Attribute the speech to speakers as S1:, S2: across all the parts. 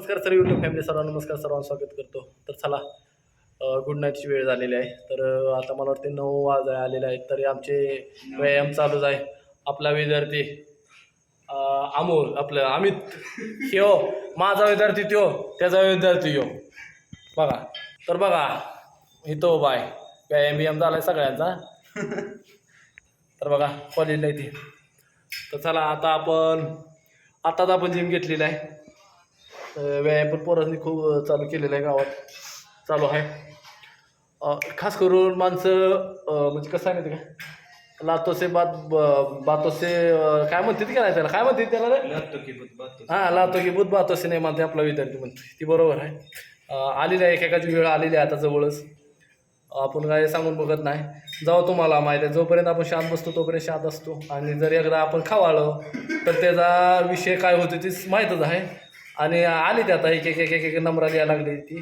S1: नमस्कार sir YouTube family सर्वांना नमस्कार सर्वांना स्वागत करतो. तर चला गुड नाईटची वेळ झालेली आहे. तर आता मला वाटते नऊ वाज आलेले आहेत. तरी आमचे व्यायाम चालूच आहे. आपला विद्यार्थी अमोल आपलं अमित यो माझा विद्यार्थी त्यो त्याचा विद्यार्थी यो. बघा. तर बघा इथं बाय व्यायाम बियाम झाला आहे सगळ्यांचा. तर बघा कॉलेजला इथे. तर चला आता आपण आताच आपण जिम घेतलेलं आहे. व्यायाम पण पोरांनी खूप चालू केलेलं आहे गावात. चालू आहे. खास करून माणसं म्हणजे कसं आहे माहिती का? लातोसे बात बातोसे काय म्हणते ती काय त्याला? काय म्हणते त्याला हां लातो की बुध बातोसे नाही म्हणते आपला विद्यार्थी म्हणतो ती बरोबर आहे. आलेली आहे एकेकाची वेळ आलेली आहे आता जवळच. आपण काय सांगून बघत नाही. जेव्हा तुम्हाला माहिती आहे जोपर्यंत आपण शांत बसतो तोपर्यंत शांत असतो. आणि जर एकदा आपण खावाळलो तर त्याचा विषय काय होतो ती माहीतच आहे. आणि आली ते आता एक एक एक एक एक नंबराला यायला लागली ती.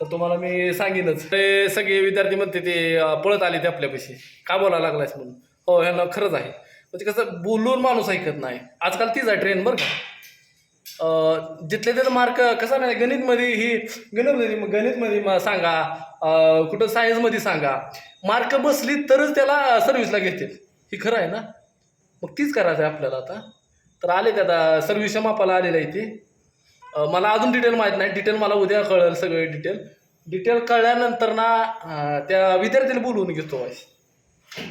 S1: तर तुम्हाला मी सांगेनच. ते सगळे विद्यार्थी म्हणते ते पळत आले ते आपल्यापाशी. का बोलायला लागलायस म्हणून? हो ह्यांना खरंच आहे. म्हणजे कसं बोलून माणूस ऐकत नाही. आजकाल तीच आहे ट्रेन बरं का. जिथले तिथं मार्क कसा नाही गणितमध्ये ही गणितमध्ये गणितमध्ये म- सांगा कुठं सायन्समध्ये सांगा. मार्क बसली तरच त्याला सर्व्हिसला घेतील. ही खरं आहे ना? मग तीच करायचं आहे आपल्याला आता. तर आले त्या आता सर्व्हिसच्या मापाला आलेलं आहे ते. मला अजून डिटेल माहीत नाही. डिटेल मला उद्या कळेल सगळे डिटेल डिटेल कळल्यानंतर ना त्या विद्यार्थ्याला बोलवून घेतो वाईस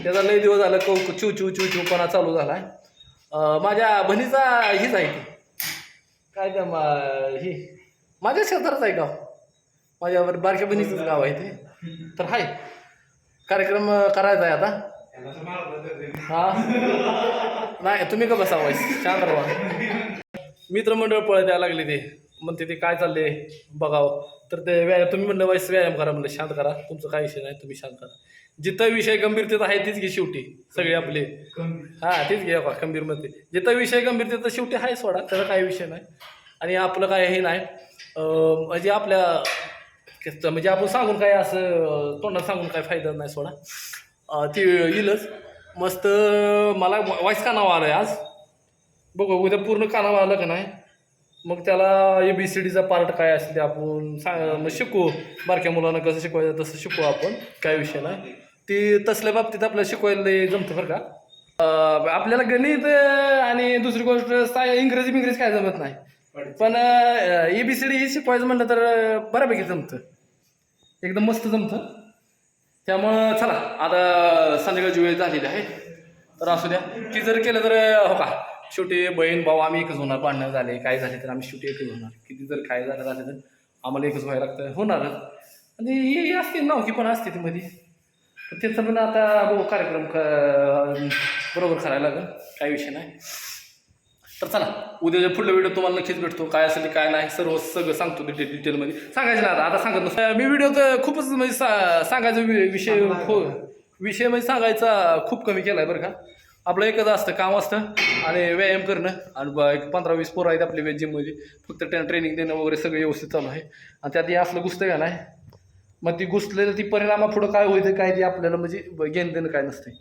S1: त्याचा लय दिवस झाला कौ चू चू चू चूपणा चालू झाला आहे माझ्या बहिणीचा हीच आहे ती काय त्या मा- ही? माझ्या शेजारच आहे गाव. माझ्या बर- बारक्या बहिणीचंच गाव आहे ते. तर हाय. कार्यक्रम करायचा आहे आता. हा? नाही तुम्ही का बसा वाईस शांत राहा. मित्रमंडळ पळत यायला लागले ते. म्हणते ते काय चालले बघावं. तर ते व्यायाम तुम्ही म्हणलं वाईस व्यायाम करा म्हणलं शांत करा. तुमचं काय विषय नाही तुम्ही शांत करा. जिथं विषय गंभीरतेत आहे तीच घे शेवटी सगळे आपले. हा तेच घे बा गंभीरमध्ये जिथं विषय गंभीरतेत शेवटी आहे सोडा त्याचा काही विषय नाही. आणि आपलं काय हे नाही म्हणजे आपल्या म्हणजे आपण सांगून काय असं तोंडात सांगून काय फायदा नाही सोडा. ती येईलच. मस्त मला वाईस कानावं आलं आहे आज? बघू उद्या पूर्ण कानावर आलं का नाही? मग त्याला ए बी सी डीचा पार्ट काय असेल ते आपण सांग मग शिकू. बारक्या मुलांना कसं शिकवायचं तसं शिकू आपण काय विषय नाही. ती तसल्या बाबतीत आपल्याला शिकवायला जमतं बरं का. आपल्याला गणित आणि दुसरी गोष्ट साय इंग्रजी बिंग्रजी काय जमत नाही. पण ए बी सी डी हे शिकवायचं म्हणलं तर बऱ्यापैकी जमतं. एकदम मस्त जमतं. त्यामुळं चला आता संध्याकाळची वेळ झालेली आहे. तर असू द्या. ती जर केलं तर हो का. शेवटी बहीण भाऊ आम्ही एकच होणार. भांडणं झाले काय झाले तर आम्ही शेवटी एकच होणार. किती जर काय झालं झालं तर आम्हाला एकच व्हायला लागतं. होणारच. आणि हे हे असते नवकी पण असते ती मध्ये. तर त्याचं पण आता बघू कार्यक्रम क- बरोबर करायला लागेल. काही विषय नाही. तर चला उद्याच्या पुढला व्हिडिओ तुम्हाला नक्कीच भेटतो. काय असेल काय नाही सर्व सगळं सांगतो डिटेल डिटेलमध्ये सांगायचं ना आता आता सांगत नसतं. मी व्हिडिओ तर खूपच म्हणजे सा सांगायचा विषय खू विषय म्हणजे सांगायचा खूप कमी केला आहे बरं का. आपलं एकच असतं काम असतं आणि व्यायाम करणं. आणि ब- एक पंधरा वीस पोरं आहेत आपले जिममध्ये फक्त त्या ट्रेनिंग देणं वगैरे सगळं व्यवस्थित चालू आहे. आणि त्यात हे असलं घुसतं का नाही मग ती घुसलेलं ती परिणामा पुढं काय होईल काय ते आपल्याला म्हणजे घेणं देणं काय नसते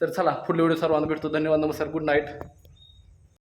S1: तर चला पुढल्या व्हिडिओ सर्वांना भेटतो. धन्यवाद नमस्कार गुड नाईट